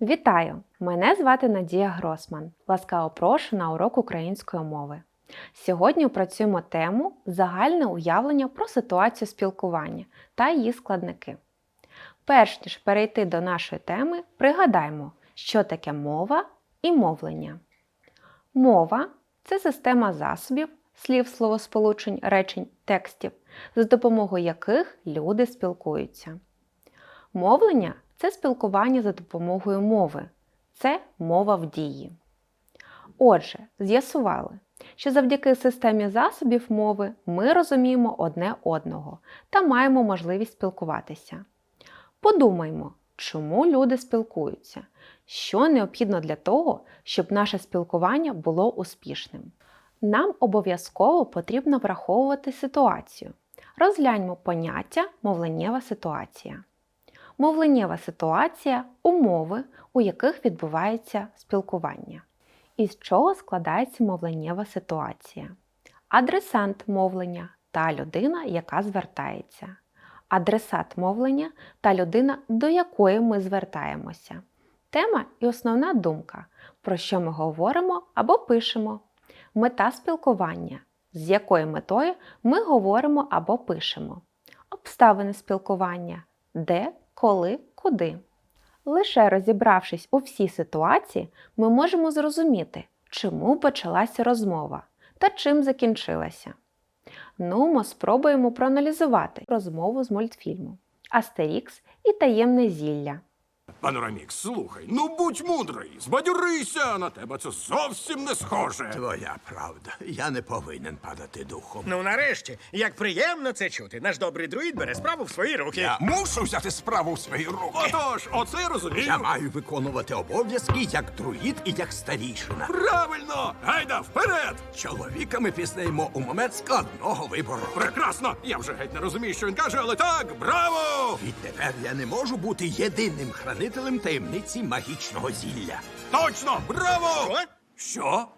Вітаю! Мене звати Надія Гросман. Ласкаво прошу на урок української мови. Сьогодні опрацюємо тему загальне уявлення про ситуацію спілкування та її складники. Перш ніж перейти до нашої теми, пригадаймо, що таке мова і мовлення. Мова це система засобів, слів, словосполучень, речень, текстів, за допомогою яких люди спілкуються. Мовлення це спілкування за допомогою мови. Це мова в дії. Отже, з'ясували, що завдяки системі засобів мови ми розуміємо одне одного та маємо можливість спілкуватися. Подумаймо, чому люди спілкуються, що необхідно для того, щоб наше спілкування було успішним. Нам обов'язково потрібно враховувати ситуацію. Розгляньмо поняття мовленнєва ситуація. Мовленнєва ситуація умови, у яких відбувається спілкування. Із чого складається мовленнєва ситуація? Адресант мовлення та людина, яка звертається. Адресат мовлення та людина, до якої ми звертаємося. Тема і основна думка, про що ми говоримо або пишемо. Мета спілкування, з якою метою ми говоримо або пишемо. Обставини спілкування, де, коли, куди. Лише розібравшись у всій ситуації, ми можемо зрозуміти, чому почалася розмова та чим закінчилася. Ну, ми спробуємо проаналізувати розмову з мультфільму Астерікс і таємне зілля. Панорамікс, слухай, ну будь мудрий, збадьорися, на тебе це зовсім не схоже. Твоя правда. Я не повинен падати духом. Ну, нарешті, як приємно це чути. Наш добрий друїд бере справу в свої руки. Я- Мушу взяти справу в свої руки. Отож, оце я розумію. Я маю виконувати обов'язки як друїд і як старішина. Правильно! Гайда, вперед! Чоловіка ми пізнаємо у момент складного вибору. Прекрасно! Я вже геть не розумію, що він каже, але так, браво! Відтепер я не можу бути єдиним хранителем таємниці магічного зілля. Точно! Браво! Що? Що?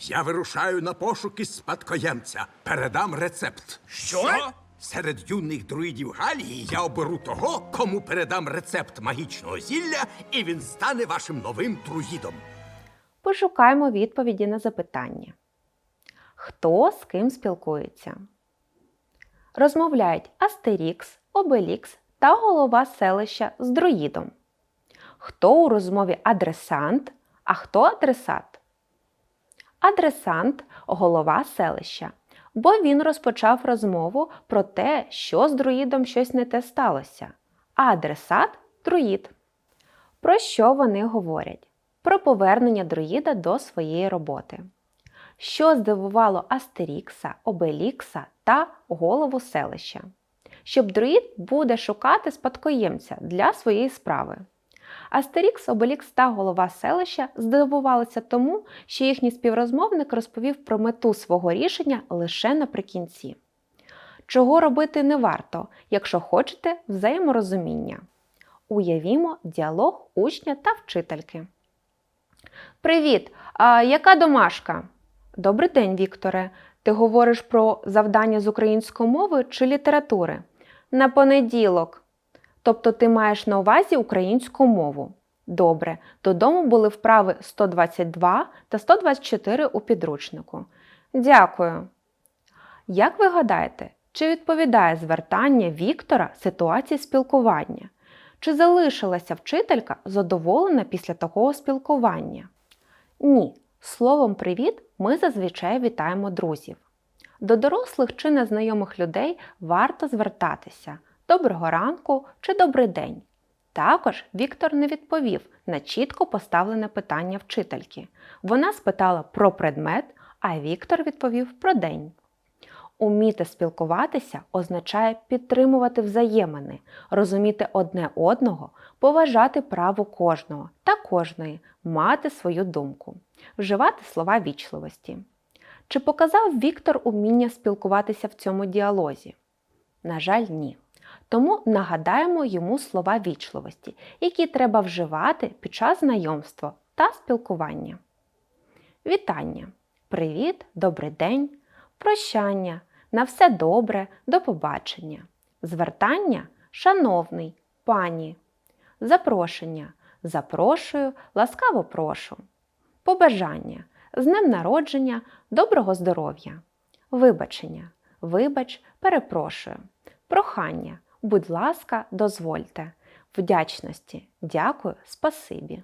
Я вирушаю на пошуки спадкоємця. Передам рецепт. Що? Серед юних друїдів Галії я оберу того, кому передам рецепт магічного зілля, і він стане вашим новим друїдом. Пошукаємо відповіді на запитання. Хто з ким спілкується? Розмовляють Астерікс, Обелікс та голова селища з друїдом. Хто у розмові адресант, а хто адресат? Адресант голова селища, бо він розпочав розмову про те, що з друїдом щось не те сталося. А адресат друїд. Про що вони говорять? Про повернення друїда до своєї роботи. Що здивувало Астерікса, Обелікса та голову селища? Щоб друїд буде шукати спадкоємця для своєї справи. Астерікс, Обелікс та голова селища здивувалися тому, що їхній співрозмовник розповів про мету свого рішення лише наприкінці. Чого робити не варто, якщо хочете взаєморозуміння. Уявімо діалог учня та вчительки. Привіт! А яка домашка? Добрий день, Вікторе. Ти говориш про завдання з української мови чи літератури? На понеділок. Тобто ти маєш на увазі українську мову. Добре, додому були вправи 122 та 124 у підручнику. Дякую. Як ви гадаєте, чи відповідає звертання Віктора ситуації спілкування? Чи залишилася вчителька задоволена після такого спілкування? Ні. Словом привіт ми зазвичай вітаємо друзів. До дорослих чи незнайомих людей варто звертатися доброго ранку чи добрий день. Також Віктор не відповів на чітко поставлене питання вчительки. Вона спитала про предмет, а Віктор відповів про день. Уміти спілкуватися означає підтримувати взаємини, розуміти одне одного, поважати право кожного та кожної, мати свою думку, вживати слова вічливості. Чи показав Віктор уміння спілкуватися в цьому діалозі? На жаль, ні. Тому нагадаємо йому слова вічливості, які треба вживати під час знайомства та спілкування. Вітання! Привіт, добрий день, прощання, на все добре, до побачення. Звертання шановний, пані. Запрошення. запрошую, ласкаво прошу. Побажання з днем народження, доброго здоров'я. Вибачення. Вибач, перепрошую. Прохання. Будь ласка, дозвольте. Вдячності. Дякую, спасибі.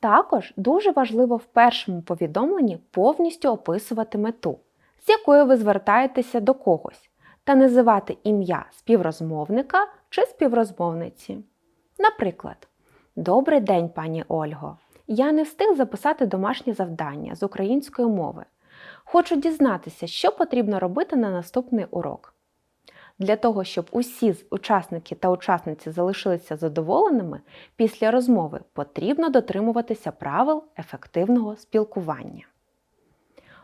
Також дуже важливо в першому повідомленні повністю описувати мету, з якою ви звертаєтеся до когось, та називати ім'я співрозмовника чи співрозмовниці. Наприклад, Добрий день, пані Ольго. Я не встиг записати домашнє завдання з української мови. Хочу дізнатися, що потрібно робити на наступний урок. Для того, щоб усі учасники та учасниці залишилися задоволеними, після розмови потрібно дотримуватися правил ефективного спілкування.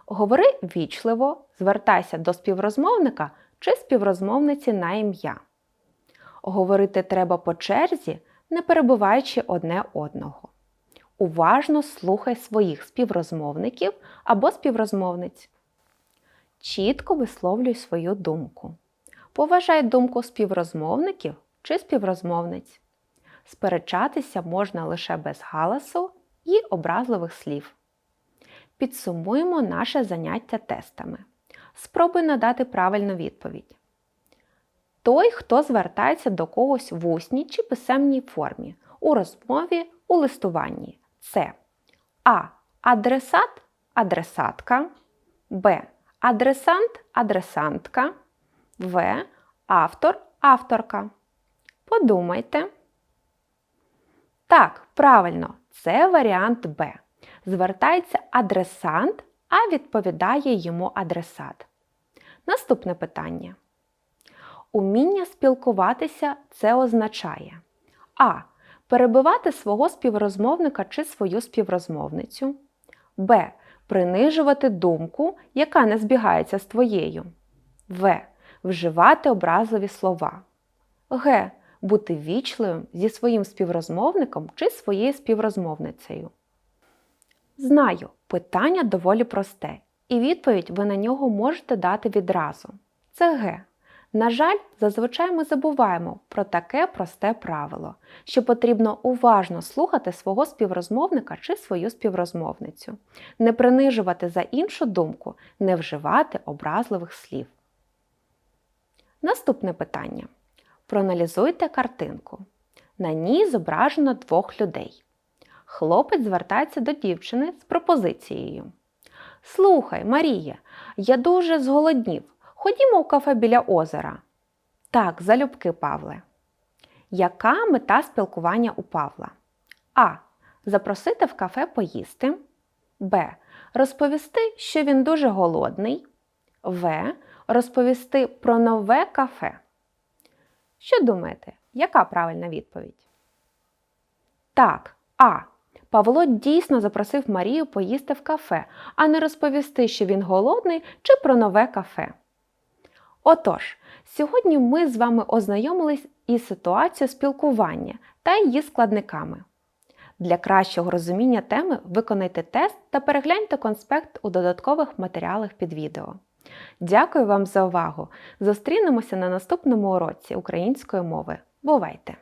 Говори вічливо, звертайся до співрозмовника чи співрозмовниці на ім'я. Говорити треба по черзі, не перебиваючи одне одного. Уважно слухай своїх співрозмовників або співрозмовниць. Чітко висловлюй свою думку. Поважай думку співрозмовників чи співрозмовниць. Сперечатися можна лише без галасу і образливих слів. Підсумуємо наше заняття тестами. Спробуй надати правильну відповідь. Той, хто звертається до когось в усній чи писемній формі, у розмові, у листуванні. Це А. Адресат, адресатка, Б. Адресант, адресантка, В. Автор, авторка. Подумайте. Так, правильно, це варіант Б. Звертається адресант, а відповідає йому адресат. Наступне питання. Уміння спілкуватися це означає А. Перебивати свого співрозмовника чи свою співрозмовницю. Б. Принижувати думку, яка не збігається з твоєю. В. Вживати образливі слова. Г. Бути вічливим зі своїм співрозмовником чи своєю співрозмовницею. Знаю, питання доволі просте, і відповідь ви на нього можете дати відразу. Це Г. На жаль, зазвичай ми забуваємо про таке просте правило, що потрібно уважно слухати свого співрозмовника чи свою співрозмовницю, не принижувати за іншу думку, не вживати образливих слів. Наступне питання. Проаналізуйте картинку. На ній зображено двох людей. Хлопець звертається до дівчини з пропозицією. Слухай, Марія, я дуже зголоднів. Ходімо в кафе біля озера. Так, залюбки, Павле. Яка мета спілкування у Павла? А. Запросити в кафе поїсти. Б. Розповісти, що він дуже голодний. В. Розповісти про нове кафе. Що думаєте, яка правильна відповідь? Так, А. Павло дійсно запросив Марію поїсти в кафе, а не розповісти, що він голодний чи про нове кафе. Отож, сьогодні ми з вами ознайомились із ситуацією спілкування та її складниками. Для кращого розуміння теми виконайте тест та перегляньте конспект у додаткових матеріалах під відео. Дякую вам за увагу! Зустрінемося на наступному уроці української мови. Бувайте!